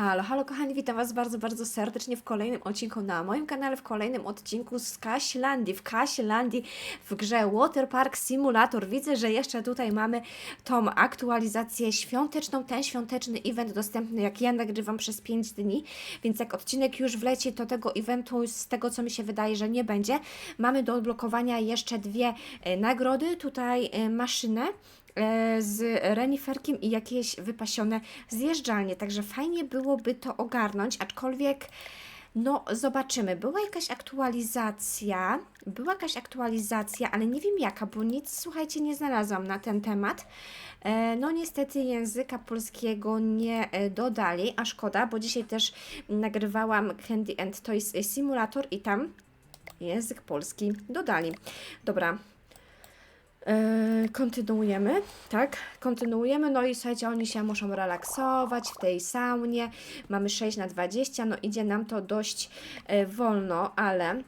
Halo, halo kochani, witam Was bardzo, bardzo serdecznie w kolejnym odcinku na moim kanale, w kolejnym odcinku z Kasilandii, w Kasilandii w grze Waterpark Simulator. Widzę, że jeszcze tutaj mamy tą aktualizację świąteczną, ten świąteczny event dostępny, jak ja nagrywam przez 5 dni, więc jak odcinek już wleci, to tego eventu, z tego co mi się wydaje, że nie będzie. Mamy do odblokowania jeszcze dwie e, nagrody, tutaj e, maszynę, z reniferkiem i jakieś wypasione zjeżdżalnie. Także fajnie byłoby to ogarnąć, aczkolwiek no zobaczymy. Była jakaś aktualizacja, była jakaś aktualizacja, ale nie wiem jaka, bo nic słuchajcie nie znalazłam na ten temat. E, No niestety języka polskiego nie e, dodali, a szkoda, bo dzisiaj też nagrywałam Candy and Toys Simulator i tam język polski dodali. Dobra, Yy, kontynuujemy, tak? Kontynuujemy, no i słuchajcie, oni się muszą relaksować w tej saunie. Mamy 6 na 20, no idzie nam to dość e, wolno, ale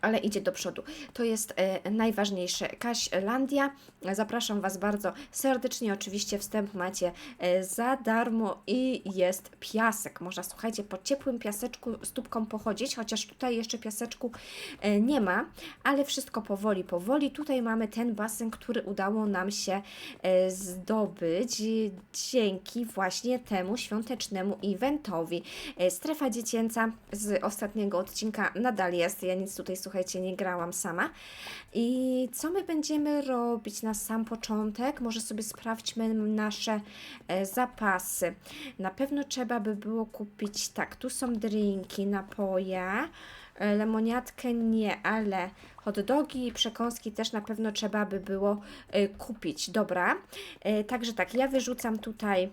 ale idzie do przodu. To jest e, najważniejsze. Kaślandia. Zapraszam Was bardzo serdecznie. Oczywiście wstęp macie e, za darmo i jest piasek. Można, słuchajcie, po ciepłym piaseczku stópką pochodzić, chociaż tutaj jeszcze piaseczku e, nie ma, ale wszystko powoli, powoli. Tutaj mamy ten basen, który udało nam się zdobyć dzięki właśnie temu świątecznemu eventowi. Strefa dziecięca z ostatniego odcinka nadal jest. Ja nic tutaj, słuchajcie, nie grałam sama. I co my będziemy robić na sam początek? Może sobie sprawdźmy nasze e, zapasy. Na pewno trzeba by było kupić, tak, tu są drinki, napoje, e, lemoniadkę nie, ale hot dogi i przekąski też na pewno trzeba by było e, kupić. Dobra, także tak, ja wyrzucam tutaj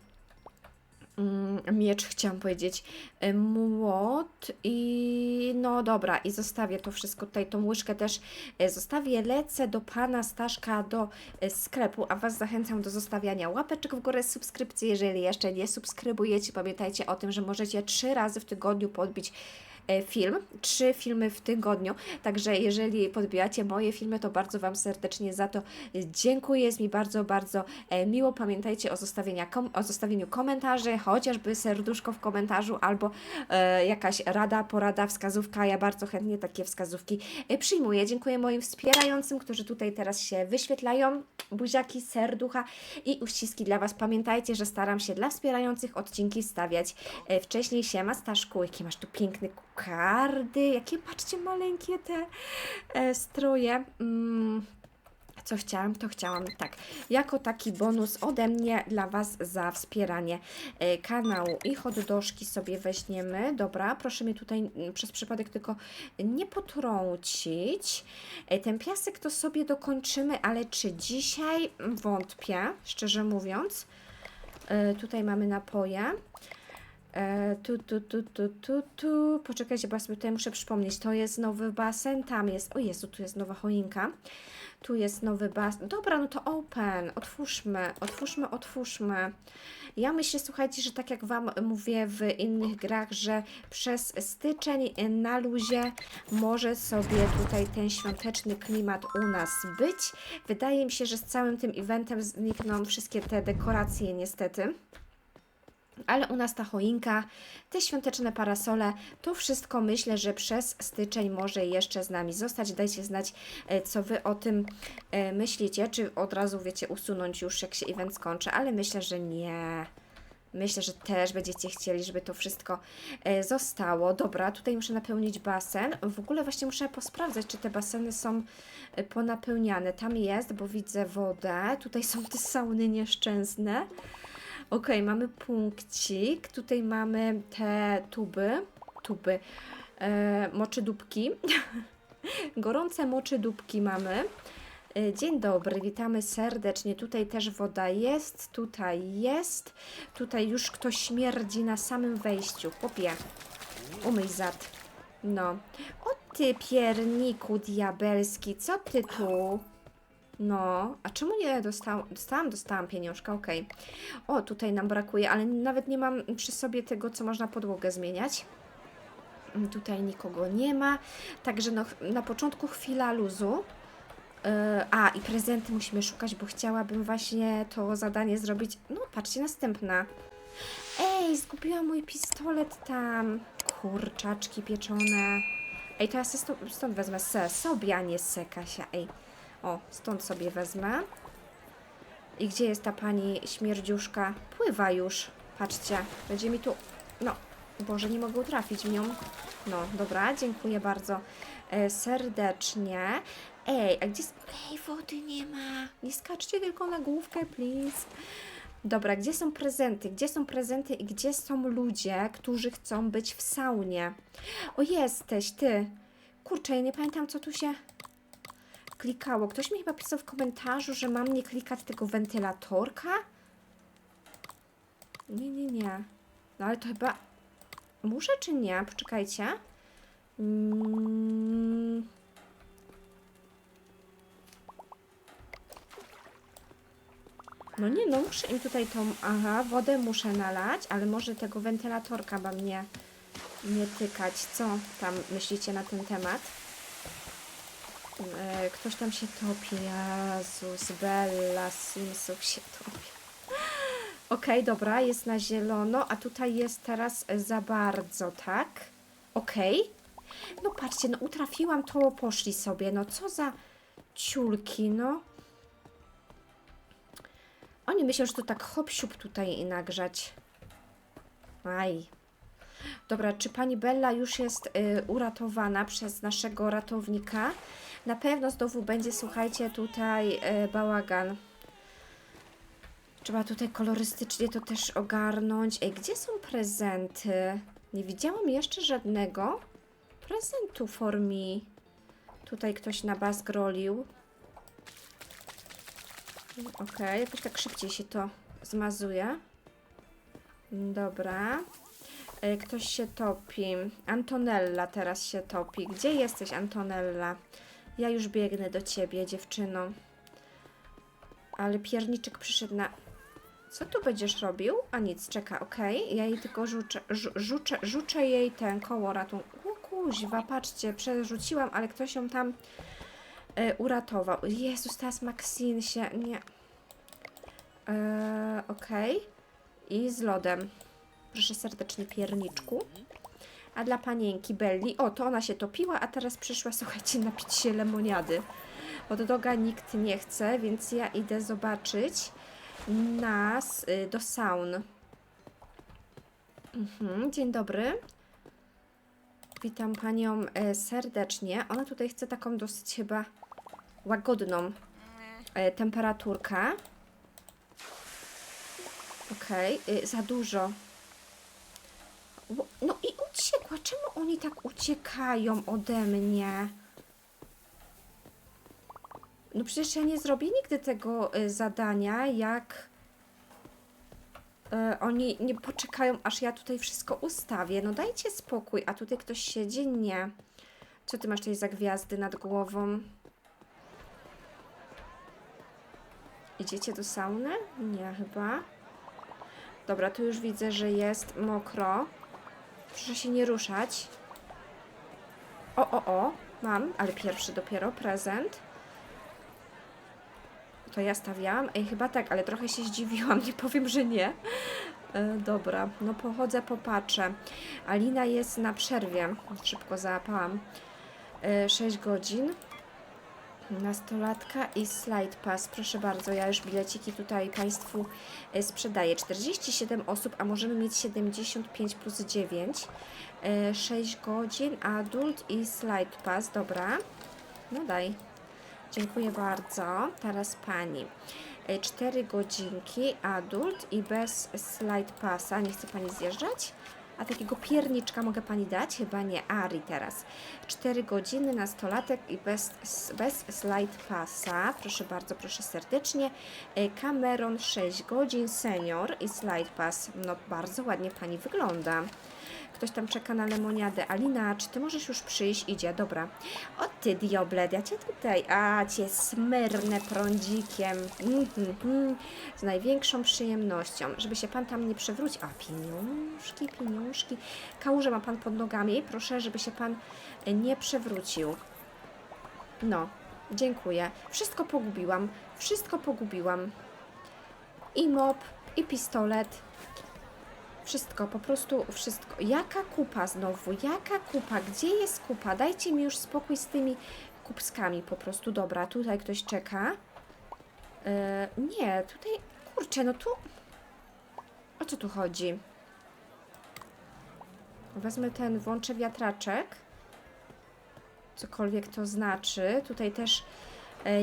miecz, chciałam powiedzieć, e, młot i no dobra, i zostawię to wszystko tutaj, tą łyżkę też e, zostawię, lecę do Pana Staszka do e, sklepu, a Was zachęcam do zostawiania łapeczek w górę, subskrypcji, jeżeli jeszcze nie subskrybujecie, pamiętajcie o tym, że możecie trzy razy w tygodniu podbić film, trzy filmy w tygodniu, także jeżeli podbijacie moje filmy, to bardzo Wam serdecznie za to dziękuję, jest mi bardzo, bardzo e, miło, pamiętajcie o, kom- o zostawieniu komentarzy, chociażby serduszko w komentarzu albo e, jakaś rada, porada, wskazówka, ja bardzo chętnie takie wskazówki e, przyjmuję, dziękuję moim wspierającym, którzy tutaj teraz się wyświetlają, buziaki, serducha i uściski dla Was, pamiętajcie, że staram się dla wspierających odcinki stawiać e, wcześniej, siema Staszku, jakie masz tu piękne kukardy, jakie patrzcie maleńkie te e, stroje, mm. Co chciałam, to chciałam. Tak, jako taki bonus ode mnie dla Was za wspieranie e, kanału i hot dożki sobie weźmiemy. Dobra, proszę mnie tutaj mm, przez przypadek tylko nie potrącić. E, ten piasek to sobie dokończymy, ale czy dzisiaj? Wątpię, szczerze mówiąc. E, tutaj mamy napoje. E, tu, tu, tu, tu, tu, tu. Poczekajcie, bo sobie tutaj muszę przypomnieć. To jest nowy basen, tam jest. O Jezu, tu jest nowa choinka. Tu jest nowy basen. Dobra, no to open. Otwórzmy, otwórzmy, otwórzmy. Ja myślę, słuchajcie, że tak jak Wam mówię w innych grach, że przez styczeń na luzie może sobie tutaj ten świąteczny klimat u nas być. Wydaje mi się, że z całym tym eventem znikną wszystkie te dekoracje niestety. Ale u nas ta choinka, te świąteczne parasole, to wszystko myślę, że przez styczeń może jeszcze z nami zostać. Dajcie znać, e, co Wy o tym e, myślicie, czy od razu wiecie usunąć już, jak się event skończy, ale myślę, że nie. Myślę, że też będziecie chcieli, żeby to wszystko e, zostało. Dobra, tutaj muszę napełnić basen. W ogóle właśnie muszę posprawdzać, czy te baseny są ponapełniane. Tam jest, bo widzę wodę. Tutaj są te sauny nieszczęsne. Ok, mamy punkcik. Tutaj mamy te tuby. Tuby. E, moczydóbki. Gorące moczydóbki mamy. E, Dzień dobry, witamy serdecznie. Tutaj też woda jest, tutaj jest. Tutaj już ktoś śmierdzi na samym wejściu. Chłopie, umyj zad. No. O ty pierniku diabelski, co ty tu? No, a czemu nie dostałam? Dostałam, dostałam pieniążka, okej. O, tutaj nam brakuje, ale nawet nie mam przy sobie tego, co można podłogę zmieniać. Mm, Tutaj nikogo nie ma, także no, na początku chwila luzu. Yy, a, i prezenty musimy szukać, bo chciałabym właśnie to zadanie zrobić. No, patrzcie, następna. Ej, zgubiłam mój pistolet tam. Kurczaczki pieczone. Ej, to ja se stąd wezmę se, sobie, a nie se, Kasia. Ej, o, stąd sobie wezmę. I gdzie jest ta pani śmierdziuszka? Pływa już. Patrzcie, będzie mi tu... No, Boże, nie mogę trafić nią. No, dobra, dziękuję bardzo e, serdecznie. Ej, a gdzie... Ej, wody nie ma. Nie skaczcie tylko na główkę, please. Dobra, gdzie są prezenty? Gdzie są prezenty i gdzie są ludzie, którzy chcą być w saunie? O, jesteś, ty. Kurczę, ja nie pamiętam, co tu się klikało. Ktoś mi chyba pisał w komentarzu, że mam nie klikać tego wentylatorka? Nie, nie, nie. No ale to chyba... Muszę czy nie? Poczekajcie. Mm. No nie, no muszę im tutaj tą... Aha, wodę muszę nalać, ale może tego wentylatorka mam nie, nie tykać. Co tam myślicie na ten temat? E, Ktoś tam się topi. Jezus, Bella, Simsów się topi. Okej, dobra, jest na zielono, a tutaj jest teraz za bardzo, tak? Okej. No patrzcie, no utrafiłam to, poszli sobie. No co za ciulki, no. Oni myślą, że to tak hop tutaj nagrzać. Aj. Dobra, czy pani Bella już jest y, uratowana przez naszego ratownika? Na pewno znowu będzie, słuchajcie, tutaj y, bałagan. Trzeba tutaj kolorystycznie to też ogarnąć. Ej, gdzie są prezenty? Nie widziałam jeszcze żadnego prezentu for me. Tutaj ktoś na bas grolił. Okej, jakoś tak szybciej się to zmazuje. Dobra. E, Ktoś się topi. Antonella teraz się topi. Gdzie jesteś, Antonella? Ja już biegnę do ciebie, dziewczyno. Ale pierniczek przyszedł na... Co tu będziesz robił? A nic, czeka, okej. Ja jej tylko rzucę, rzu- rzucę, rzucę jej ten koło ratunku. Kuźwa, patrzcie, przerzuciłam, ale ktoś ją tam e, uratował. Jezus, teraz Maxine się... Nie. E, okej. I z lodem. Proszę serdecznie, pierniczku. A dla panienki Belli, o, to ona się topiła, a teraz przyszła, słuchajcie, napić się lemoniady. Od doga nikt nie chce, więc ja idę zobaczyć nas y, do saun. Mhm, dzień dobry. Witam panią e, serdecznie. Ona tutaj chce taką dosyć chyba łagodną e, temperaturkę. Okej, y, za dużo. Ło- No i uciekła. Czemu oni tak uciekają ode mnie? No przecież ja nie zrobię nigdy tego y, zadania, jak y, oni nie poczekają, aż ja tutaj wszystko ustawię. No dajcie spokój, a tutaj ktoś siedzi? Nie. Co ty masz tutaj za gwiazdy nad głową? Idziecie do sauny? Nie, chyba. Dobra, tu już widzę, że jest mokro. Proszę się nie ruszać. O, o, o, mam, ale pierwszy dopiero prezent. To ja stawiałam? Ej, chyba tak, ale trochę się zdziwiłam, nie powiem, że nie. E, dobra, no pochodzę, popatrzę. Alina jest na przerwie, szybko załapałam. E, 6 godzin. Nastolatka i slide pass. Proszę bardzo, ja już bileciki tutaj Państwu e, sprzedaję. 47 osób, a możemy mieć 75 plus 9. E, 6 godzin, adult i slide pass. Dobra, no daj. Dziękuję bardzo. Teraz Pani. 4 godzinki, adult i bez slide passa. Nie chce Pani zjeżdżać? A takiego pierniczka mogę Pani dać? Chyba nie. Ari teraz. 4 godziny, nastolatek i bez, bez slide passa. Proszę bardzo, proszę serdecznie. E, Cameron 6 godzin, senior i slide pass. No bardzo ładnie Pani wygląda. Ktoś tam czeka na lemoniadę. Alina, czy ty możesz już przyjść? Idzie, dobra. O ty, dioblet, ja cię tutaj, a cię smyrnę prądzikiem. Mhm. Z największą przyjemnością, żeby się pan tam nie przewrócił. A, pieniążki, pieniążki. Kałuże ma pan pod nogami. Proszę, żeby się pan e, nie przewrócił. No, dziękuję. Wszystko pogubiłam. Wszystko pogubiłam. I mop, i pistolet. Wszystko, po prostu wszystko. Jaka kupa znowu? Jaka kupa? Gdzie jest kupa? Dajcie mi już spokój z tymi kupskami po prostu. Dobra, tutaj ktoś czeka. E, nie, tutaj, kurczę, no tu... O co tu chodzi? Wezmę ten, włączę wiatraczek. Cokolwiek to znaczy. Tutaj też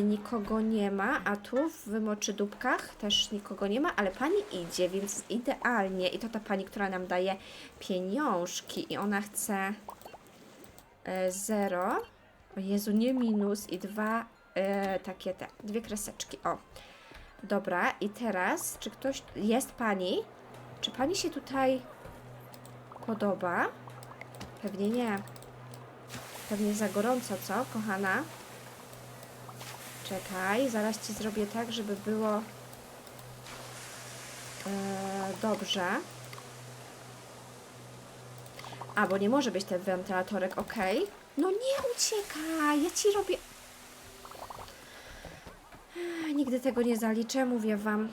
nikogo nie ma, a tu w wymoczydóbkach też nikogo nie ma, ale pani idzie, więc idealnie. I to ta pani, która nam daje pieniążki i ona chce e, zero. O Jezu, nie minus i dwa e, takie te, dwie kreseczki. O, dobra. I teraz, czy ktoś, jest pani? Czy pani się tutaj podoba? Pewnie nie. Pewnie za gorąco, co, kochana? Czekaj, zaraz ci zrobię tak, żeby było e, dobrze. A, bo nie może być ten wentylatorek, ok. No nie uciekaj, ja ci robię... Nigdy tego nie zaliczę, mówię wam.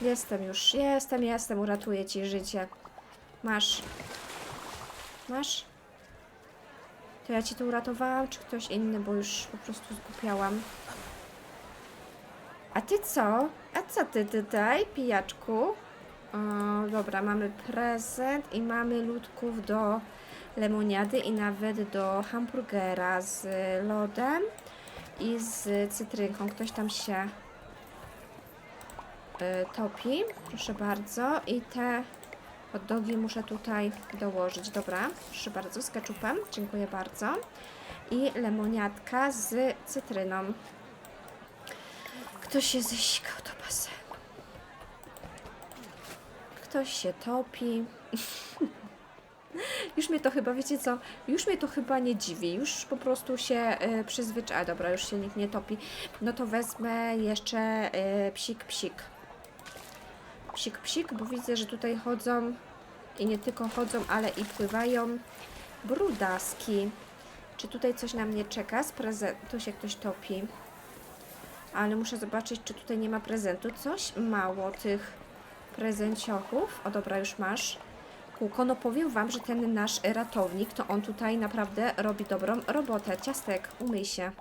Jestem już, jestem, jestem, uratuję ci życie. Masz. Masz? To ja ci to uratowałam, czy ktoś inny, bo już po prostu zgupiałam. A ty co? A co ty tutaj, pijaczku? O, dobra, mamy prezent i mamy ludków do lemoniady i nawet do hamburgera z lodem i z cytrynką. Ktoś tam się y, topi. Proszę bardzo. I te hot dogi muszę tutaj dołożyć. Dobra, proszę bardzo, z keczupem. Dziękuję bardzo. I lemoniadka z cytryną. Ktoś się zesikał do basenu. Ktoś się topi. Już mnie to chyba, wiecie co, już mnie to chyba nie dziwi, już po prostu się y, przyzwyczaja. Dobra, już się nikt nie topi. No to wezmę jeszcze y, psik, psik. Psik, psik, bo widzę, że tutaj chodzą i nie tylko chodzą, ale i pływają brudaski. Czy tutaj coś na mnie czeka z prezentu? Tu się ktoś topi. Ale muszę zobaczyć, czy tutaj nie ma prezentu. Coś mało tych prezenciochów. O dobra, już masz. Kółko, no powiem Wam, że ten nasz ratownik, to on tutaj naprawdę robi dobrą robotę. Ciastek, umyj się.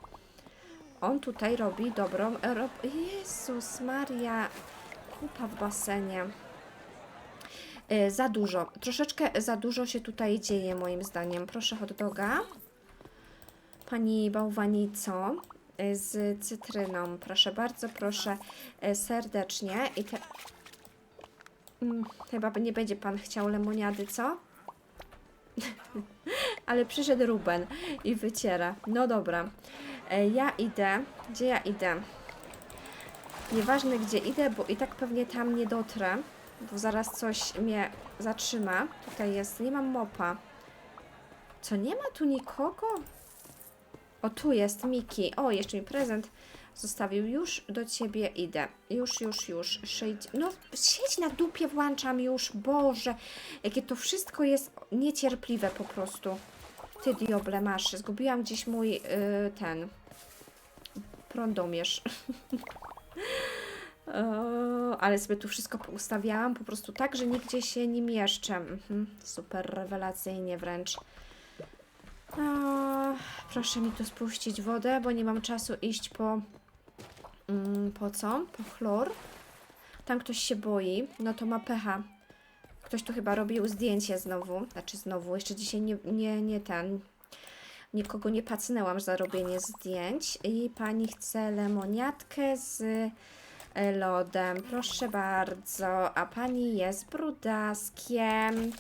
On tutaj robi dobrą robotę. Jezus Maria, kupa w basenie. Y, za dużo, troszeczkę za dużo się tutaj dzieje moim zdaniem. Proszę hot doga. Pani bałwanico y, z cytryną. Proszę bardzo, proszę y, serdecznie. I te... Mm, chyba nie będzie pan chciał lemoniady, co? Ale przyszedł Ruben i wyciera. No dobra. E, Ja idę. Gdzie ja idę? Nieważne gdzie idę, bo i tak pewnie tam nie dotrę, bo zaraz coś mnie zatrzyma. Tutaj jest, nie mam mopa. Co, nie ma tu nikogo? O, tu jest Miki. O, jeszcze mi prezent zostawił. Już do ciebie idę. Już, już, już. Szyjdź. No, siedź na dupie, włączam już. Boże, jakie to wszystko jest niecierpliwe po prostu. Ty dioble masz. Zgubiłam gdzieś mój, yy, ten, prądomierz. O, ale sobie tu wszystko ustawiałam po prostu tak, że nigdzie się nie mieszczę. Mhm, super rewelacyjnie wręcz. O, proszę mi tu spuścić wodę, bo nie mam czasu iść po. Mm, po co? Po chlor. Tam ktoś się boi, no to ma pecha. Ktoś tu chyba robił zdjęcie znowu. Znaczy znowu, jeszcze dzisiaj nie, nie, nie ten. Nikogo nie pacnęłam za robienie zdjęć. I pani chce lemoniatkę z lodem. Proszę bardzo. A pani jest brudaskiem.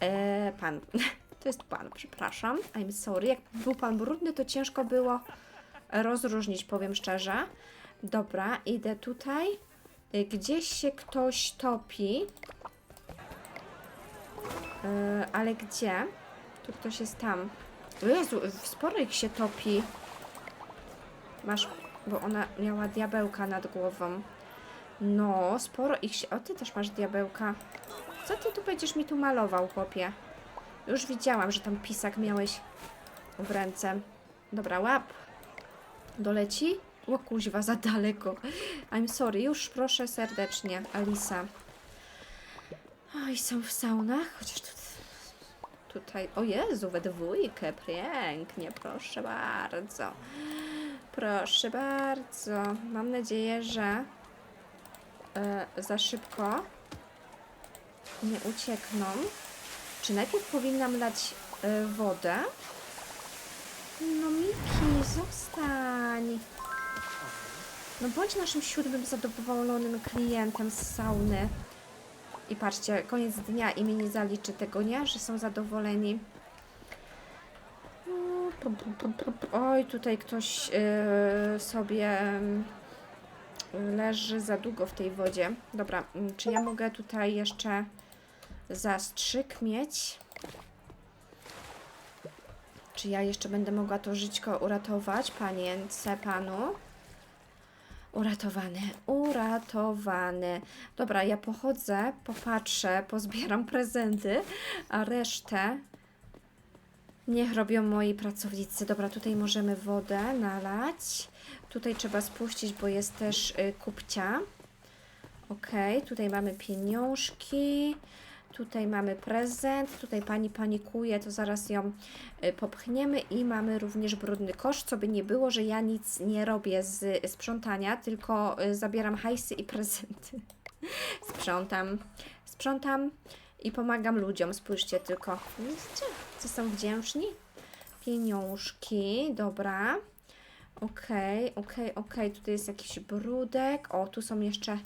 E, pan. To jest pan, przepraszam. I'm sorry. Jak był pan brudny, to ciężko było rozróżnić, powiem szczerze. Dobra, idę tutaj. Y, Gdzieś się ktoś topi. E, ale gdzie? Tu ktoś jest tam. O Jezu, sporo ich się topi. Masz, bo ona miała diabełka nad głową. No, sporo ich się... O, ty też masz diabełka. Co ty tu będziesz mi tu malował, chłopie? Już widziałam, że tam pisak miałeś w ręce. Dobra, łap. Doleci? O kuźwa, za daleko. I'm sorry, już proszę serdecznie, Alisa. Oj, są w saunach, chociaż tu, tutaj, o Jezu, we dwójkę, pięknie, proszę bardzo. Proszę bardzo. Mam nadzieję, że e, za szybko nie uciekną. Czy najpierw powinnam lać e, wodę? No Miki, zostań. No bądź naszym siódmym zadowolonym klientem z sauny. I patrzcie, koniec dnia i mi nie zaliczy tego, nie? Że są zadowoleni. Oj, tutaj ktoś yy, sobie leży za długo w tej wodzie. Dobra, mm, czy ja mogę tutaj jeszcze zastrzyk mieć? Czy ja jeszcze będę mogła to żyćko uratować, panience, panu? Uratowany, uratowany. Dobra, ja pochodzę, popatrzę, pozbieram prezenty, a resztę niech robią moi pracownicy. Dobra, tutaj możemy wodę nalać. Tutaj trzeba spuścić, bo jest też y, kupcia. Ok, tutaj mamy pieniążki. Tutaj mamy prezent, tutaj pani panikuje, to zaraz ją y, popchniemy i mamy również brudny kosz, co by nie było, że ja nic nie robię z sprzątania, tylko y, zabieram hajsy i prezenty. Sprzątam, sprzątam i pomagam ludziom, spójrzcie tylko. Widzicie, co są wdzięczni? Pieniążki, dobra. Okej, okej, okej, tutaj jest jakiś brudek. O, tu są jeszcze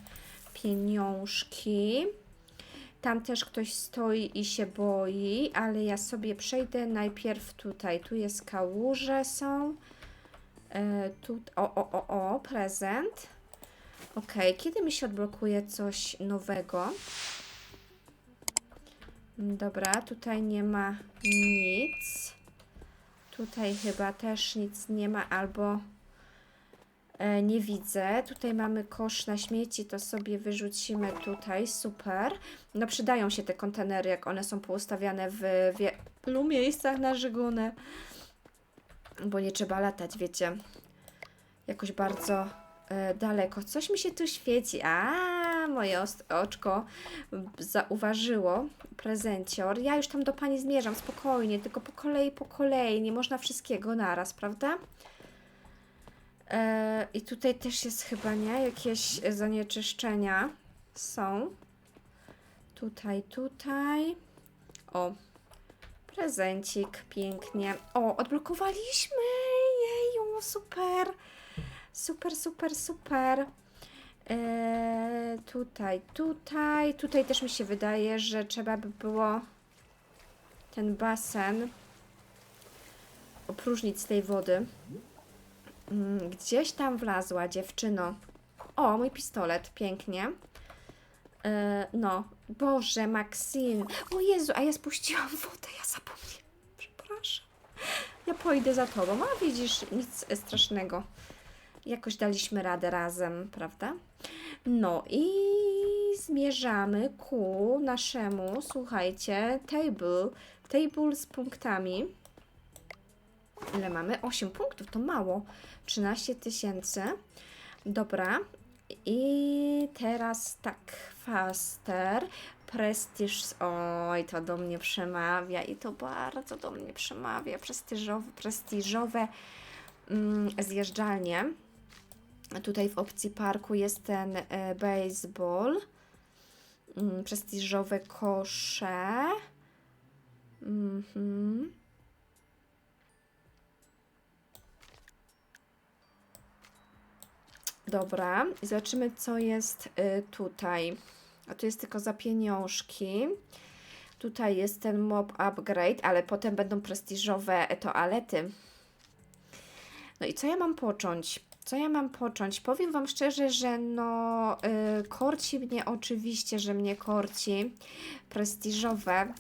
pieniążki. Tam też ktoś stoi i się boi, ale ja sobie przejdę najpierw tutaj. Tu jest kałuże są. E, tu, o, o, o, o, prezent. Ok, kiedy mi się odblokuje coś nowego? Dobra, tutaj nie ma nic. Tutaj chyba też nic nie ma, albo e, nie widzę. Tutaj mamy kosz na śmieci, to sobie wyrzucimy tutaj, super. No przydają się te kontenery, jak one są poustawiane w wielu miejscach na żygunę. Bo nie trzeba latać, wiecie, jakoś bardzo e, daleko. Coś mi się tu świeci. A, moje oczko zauważyło prezencior. Ja już tam do Pani zmierzam, spokojnie, tylko po kolei, po kolei. Nie można wszystkiego naraz, prawda? E, I tutaj też jest chyba, nie? Jakieś zanieczyszczenia są. Tutaj, tutaj. O, prezencik, pięknie. O, odblokowaliśmy! Jeju, super! Super, super, super. Eee, tutaj, tutaj, tutaj też mi się wydaje, że trzeba by było ten basen opróżnić z tej wody. Mm, Gdzieś tam wlazła dziewczyno. O, mój pistolet, pięknie. E, no, Boże, Maxine. O Jezu, a ja spuściłam wodę, ja zapomniałam. Przepraszam. Ja pójdę za tobą, a widzisz, nic strasznego. Jakoś daliśmy radę razem, prawda? No i zmierzamy ku naszemu, słuchajcie, table. Table z punktami. Ile mamy? 8 punktów, to mało. 13 tysięcy. Dobra. I teraz tak, faster, prestiż, oj, to do mnie przemawia i to bardzo do mnie przemawia, prestiżowe, prestiżowe mm, zjeżdżalnie. Tutaj w opcji parku jest ten e, baseball, mm, prestiżowe kosze. Mhm. Dobra, zobaczymy, co jest y, tutaj. A tu jest tylko za pieniążki. Tutaj jest ten mob upgrade, ale potem będą prestiżowe toalety. No i co ja mam począć? Co ja mam począć? Powiem Wam szczerze, że no y, korci mnie oczywiście, że mnie korci. Prestiżowe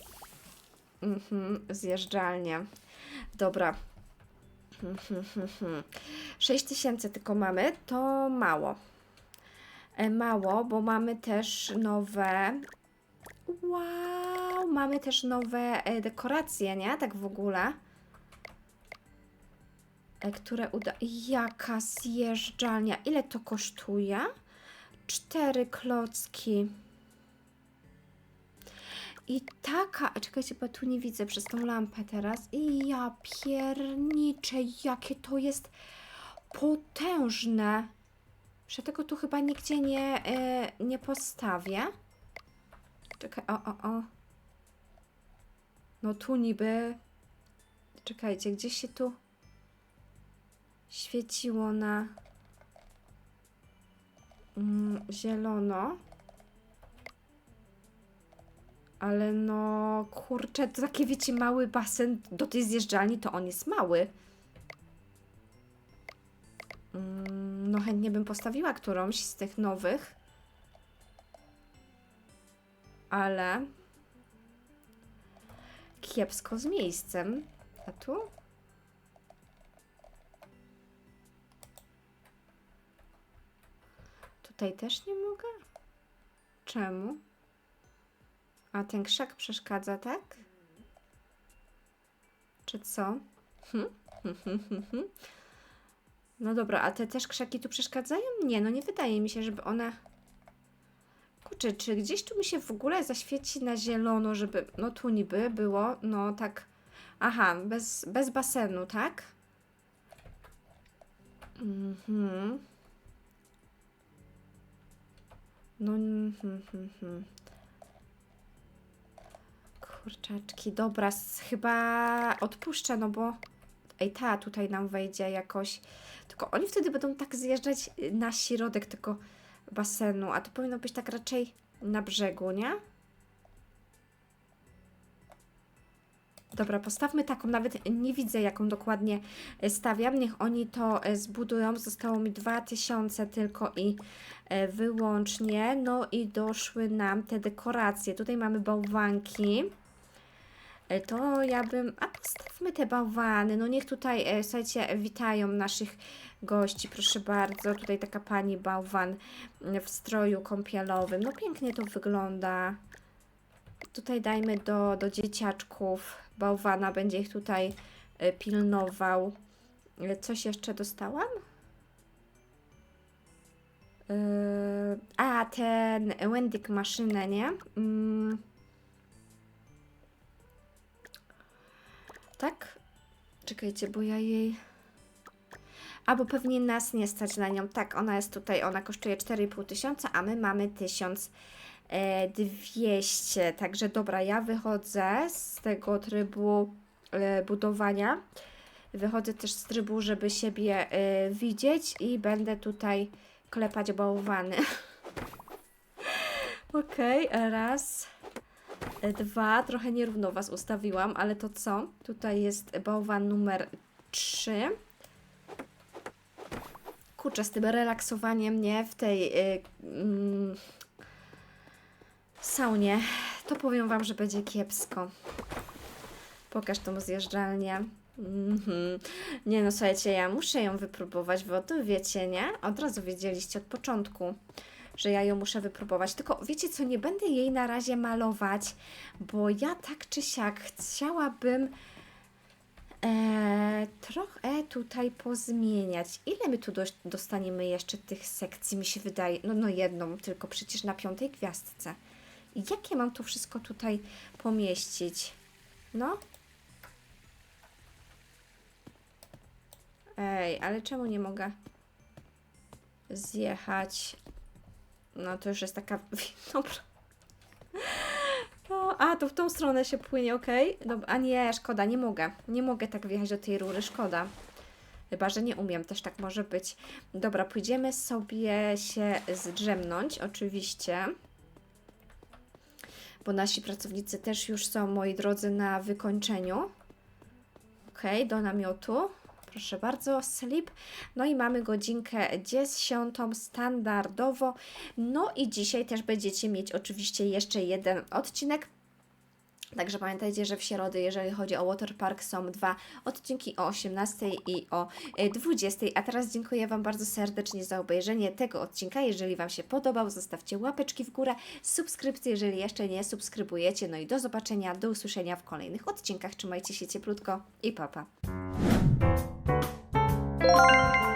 mhm, zjeżdżalnie. Dobra. 6 tysięcy tylko mamy, to mało. E, Mało, bo mamy też nowe. Wow, mamy też nowe e, dekoracje, nie? Tak w ogóle. E, Które uda. Jaka zjeżdżalnia? Ile to kosztuje? Cztery klocki. I taka, czekajcie, bo tu nie widzę przez tą lampę teraz. I ja pierniczę, jakie to jest potężne. Przetego tu chyba nigdzie nie, e, nie postawię. Czekaj, o, o, o. No tu niby... Czekajcie, gdzieś się tu świeciło na mm, zielono. Ale no, kurczę, to taki wiecie, mały basen do tej zjeżdżalni, to on jest mały. Mm, no chętnie bym postawiła którąś z tych nowych. Ale kiepsko z miejscem. A tu? Tutaj też nie mogę? Czemu? A ten krzak przeszkadza, tak? Czy co? Hm? Hm, hm. No dobra, a te też krzaki tu przeszkadzają? Nie, no nie wydaje mi się, żeby one... Kurczę, czy gdzieś tu mi się w ogóle zaświeci na zielono, żeby... No tu niby było, no tak... Aha, bez, bez basenu, tak? Mhm. No, mhm, mhm. Kurczaczki, dobra, chyba odpuszczę, no bo ej, ta tutaj nam wejdzie jakoś. Tylko oni wtedy będą tak zjeżdżać y, na środek tego basenu, a to powinno być tak raczej na brzegu, nie? Dobra, postawmy taką, nawet nie widzę jaką dokładnie e, stawiam, niech oni to e, zbudują, zostało mi 2000 tylko i e, wyłącznie, no i doszły nam te dekoracje, tutaj mamy bałwanki, to ja bym, a postawmy te bałwany, no niech tutaj, słuchajcie, witają naszych gości, proszę bardzo, tutaj taka pani bałwan mm, w stroju kąpielowym, no pięknie to wygląda, tutaj dajmy do, do dzieciaczków, bałwana będzie ich tutaj e, pilnował, E, coś jeszcze dostałam? Yy, a, ten Wendyk maszynę, nie? Mm. Tak? Czekajcie, bo ja jej... A, bo pewnie nas nie stać na nią. Tak, ona jest tutaj, ona kosztuje 4,5 tysiąca, a my mamy 1200. Także dobra, ja wychodzę z tego trybu e, budowania. Wychodzę też z trybu, żeby siebie e, widzieć i będę tutaj klepać bałwany. Okej, raz, e, dwa. Trochę nierówno Was ustawiłam, ale to co? Tutaj jest bałwan numer trzy. Kurczę, z tym relaksowaniem mnie w tej y, mm, saunie, to powiem Wam, że będzie kiepsko. Pokaż tą zjeżdżalnię. Mhm. Nie no, słuchajcie, ja muszę ją wypróbować, bo to wiecie, nie? Od razu wiedzieliście od początku, że ja ją muszę wypróbować. Tylko wiecie co, nie będę jej na razie malować, bo ja tak czy siak chciałabym e, trochę tutaj pozmieniać. Ile my tu dostaniemy jeszcze tych sekcji, mi się wydaje? No, no jedną, tylko przecież na piątej gwiazdce. I jak ja mam to wszystko tutaj pomieścić? No, Ej, ale czemu nie mogę zjechać? No to już jest taka... Dobra. No, a, to w tą stronę się płynie, okej. Dobra, A nie, szkoda, nie mogę. Nie mogę tak wjechać do tej rury, szkoda. Chyba, że nie umiem, też tak może być. Dobra, pójdziemy sobie się zdrzemnąć, oczywiście. Bo nasi pracownicy też już są, moi drodzy, na wykończeniu. Okej, do namiotu. Proszę bardzo, sleep. No i mamy godzinkę dziesiątą standardowo. No i dzisiaj też będziecie mieć oczywiście jeszcze jeden odcinek. Także pamiętajcie, że w środę, jeżeli chodzi o Waterpark, są dwa odcinki o 18 i o e, 20. A teraz dziękuję Wam bardzo serdecznie za obejrzenie tego odcinka. Jeżeli Wam się podobał, zostawcie łapeczki w górę, subskrypcję, jeżeli jeszcze nie subskrybujecie. No i do zobaczenia, do usłyszenia w kolejnych odcinkach. Trzymajcie się cieplutko i papa. Pa.